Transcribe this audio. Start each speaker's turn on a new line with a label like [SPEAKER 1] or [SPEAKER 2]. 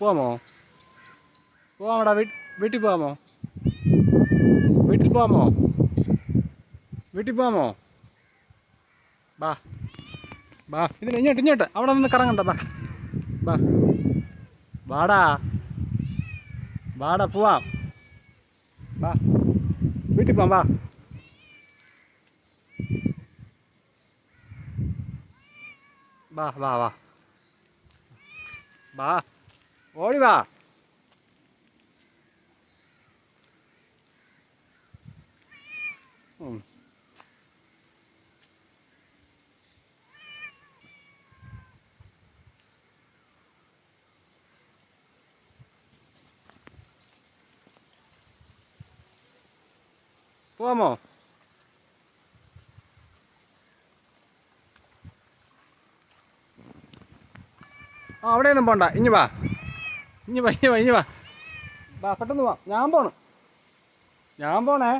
[SPEAKER 1] പോവാമോ? പോവാമോടാ വീട്ടിൽ പോവാമോ? വീട്ടിൽ പോവാമോ? വീട്ടിൽ പോവാമോ? ബാ. ബാ. ഇതിന് ഇങ്ങോട്ട് ഇങ്ങോട്ട്. അവിടെ നിന്ന് കറങ്ങണ്ട ബാ. ബാ. വാടാ. വാടാ പോവാം. ബാ. വീട്ടിൽ പോവാം ബാ. ബാ വാ വാ. വാ ഓടി വാ ഉം. പോവാമോ ആ അവിടെയൊന്നും പോണ്ട. ഇനി വാ. ഇഞ്ഞു വാ ഇനി വാ വാ. പെട്ടെന്ന് വാ. ഞാൻ പോണ. ഞാൻ പോണേ.